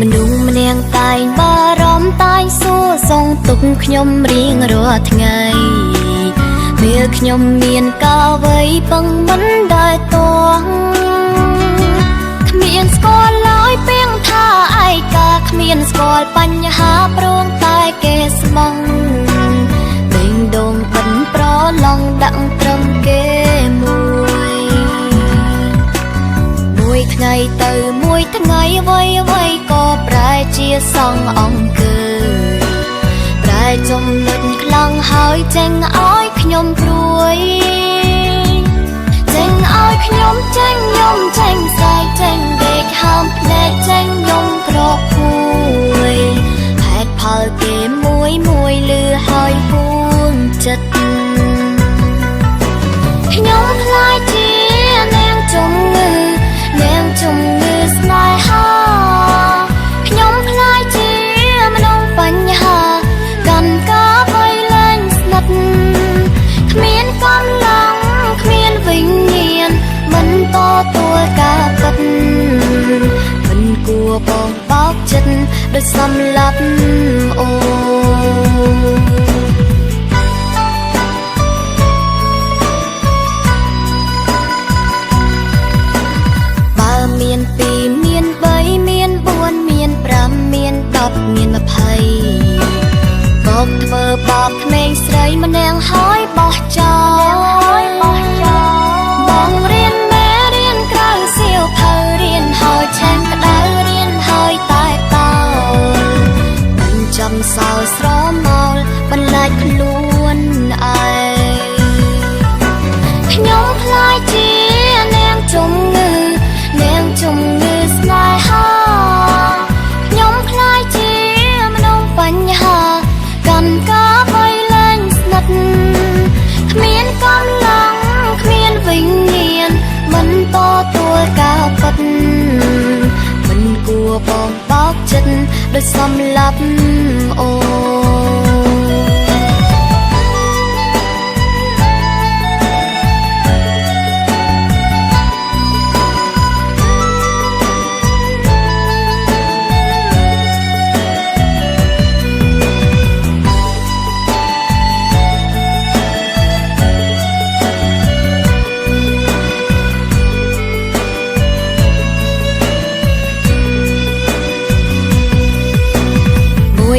មនុស្សម្នាងតែងបារម្ភតែងសួរសងទុកខ្ញុំរៀងរាល់ថ្ងៃពេលខ្ញុំមានកាវ័ មួយថ្ងៃទៅមួយថ្ងៃអ្វីអ្វីក៏ប្រែជាសងអង្គើប្រែចំណុចខ្លាំងហើយចេញឲ្យខ្ញុំព្រួយចេញឲ្យខ្ញុំចេញខ្ញុំចេញស្រាយចេញដេកហើម ចិត្តដោយសម្លាប់អូនបើមានពីរមានបីមានបួនមានប្រាំមានដប់មានម្ភ័យកបធ្វើបបក្មេងស្រីម្នាក់ហើយបោះចោល ចិត្តដោ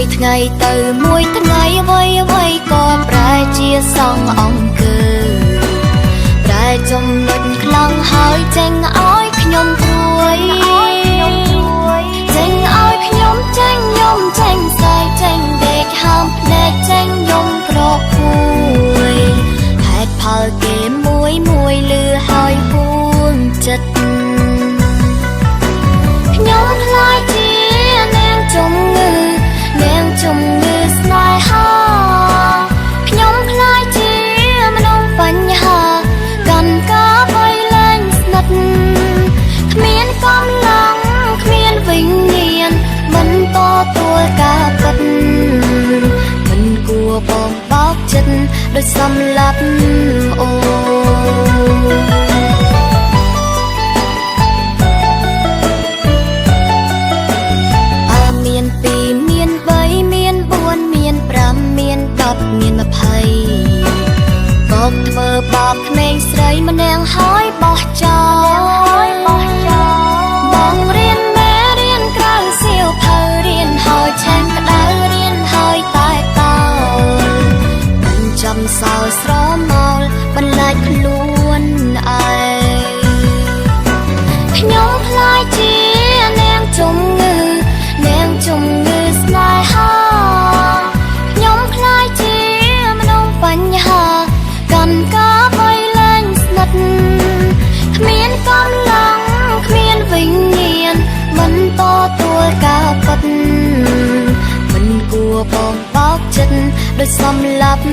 មួយថ្ងៃទៅមួយថ្ងៃអ្វីអ្វីក៏ប្រែជាសងអង្គើប្រែចំណុចខ្លាំងហើយចេញឲ្យខ្ញុំព្រួយចេញឲ្យខ្ញុំចេញខ្ញុំ ខ្ញុំខ្លាចជានាងជំងឺនាងជំងឺស្នេហាខ្ញុំខ្លាចជាមនុស្សបញ្ហាកាន់កាបៃលែងស្និទ្ធគ្មានកម្លាំងគ្មានវិញ្ញាណមិនតទួលការពិតមិនគួរបងបោកចិត្តដោយសម្លាប់